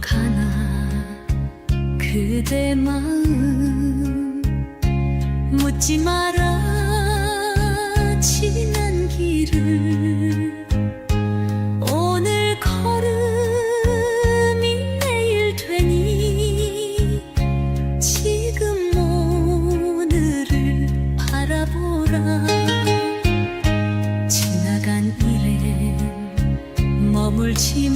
가나 그대 마음 묻지 마라. 지난 길을 오늘 걸음이 내일 되니 지금 오늘을 바라보라. 지나간 일에 머물지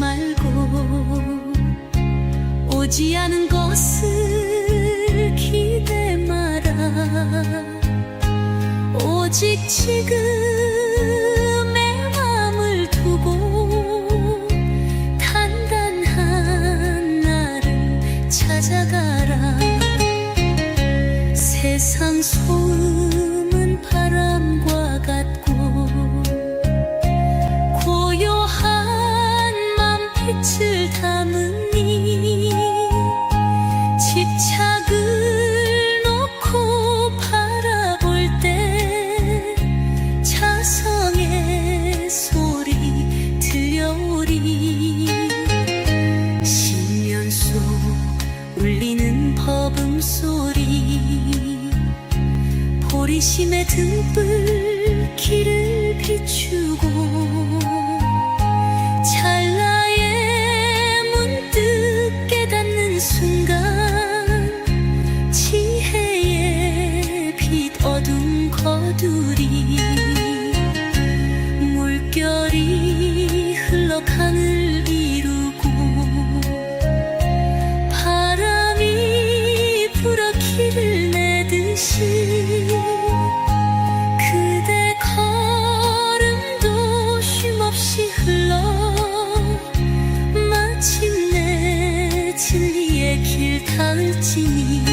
오지 않은 것을 기대 마라. 오직 지금의 마음을 두고 단단한 나를 찾아가라. 세상 소음은 바람과 같고 울리는 법음 소리 보리심의 등불 지니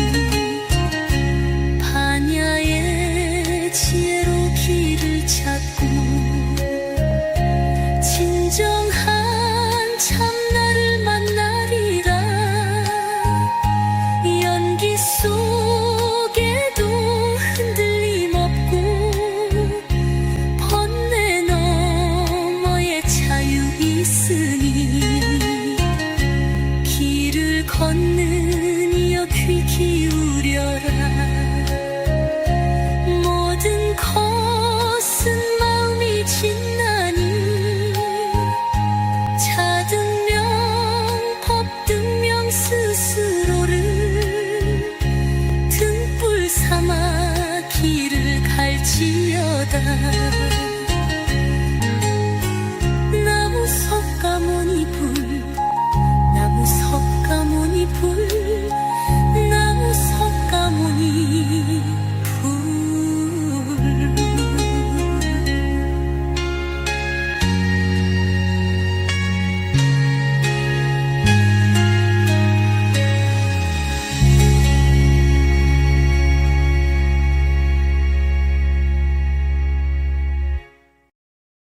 반야의 지혜로 길을 찾고 진정한 참나를 차마 길을 갈지어다.